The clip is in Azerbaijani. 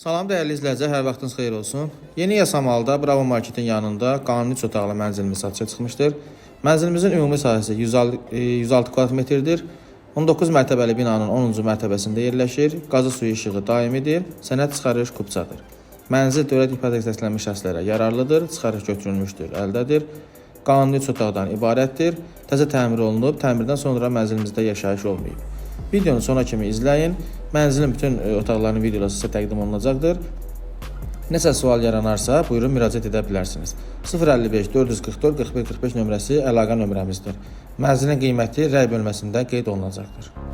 Salam dəyərli izləyicilər, hər vaxtınız xeyir olsun. Yeni Yasamalda Bravo Marketin yanında qanuni üç otaqlı mənzilimiz satışa çıxmışdır. Mənzilimizin ümumi sahəsi 106 e, 106 kvadrat metrdir. 19 mərtəbəli binanın 10-cu mərtəbəsində yerləşir. Qazı suyu işığı daimidir. Sənəd çıxarış kupçadır. Mənzil dövlət ipoteka təsdiqlənmiş şəxslərə yararlıdır. Çıxarış götürülmüşdür, əldədir. Qanuni üç otaqdan ibarətdir. Təzə təmir olunub, təmirdən sonra mənzilimizdə yaşayış olmayıb. Videonu sona kimi izləyin. Mənzilin bütün e, otaqlarının videoları sizə təqdim olunacaqdır. Nəsə sual yaranarsa, buyurun müraciət edə bilərsiniz. 055 444 41 45 nömrəsi əlaqə nömrəmizdir. Mənzilin qiyməti rəy bölməsində qeyd olunacaqdır.